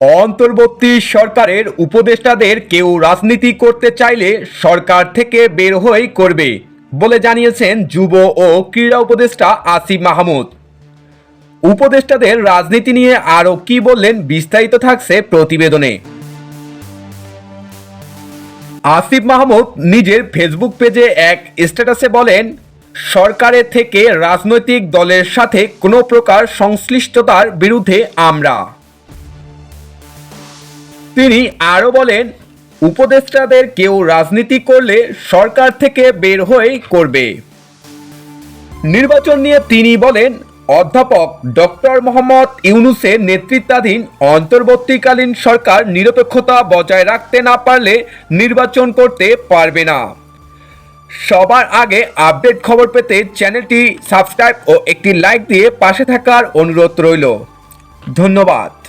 অন্তর্বর্তী সরকারের উপদেষ্টাদের কেউ রাজনীতি করতে চাইলে সরকার থেকে বের হয়ে করবে বলে জানিয়েছেন যুব ও ক্রীড়া উপদেষ্টা আসিফ মাহমুদ। উপদেষ্টাদের রাজনীতি নিয়ে আরও কি বললেন বিস্তারিত থাকছে প্রতিবেদনে। আসিফ মাহমুদ নিজের ফেসবুক পেজে এক স্ট্যাটাসে বলেন, সরকারের থেকে রাজনৈতিক দলের সাথে কোনো প্রকার সংশ্লিষ্টতার বিরুদ্ধে আমরা তিনি আরও বলেন, উপদেষ্টাদের কেউ রাজনীতি করলে সরকার থেকে বের হয়ে করবে। নির্বাচন নিয়ে তিনি বলেন, অধ্যাপক ডক্টর মোহাম্মদ ইউনুসের নেতৃত্বাধীন অন্তর্বর্তীকালীন সরকার নিরপেক্ষতা বজায় রাখতে না পারলে নির্বাচন করতে পারবে না। সবার আগে আপডেট খবর পেতে চ্যানেলটি সাবস্ক্রাইব ও একটি লাইক দিয়ে পাশে থাকার অনুরোধ রইল। ধন্যবাদ।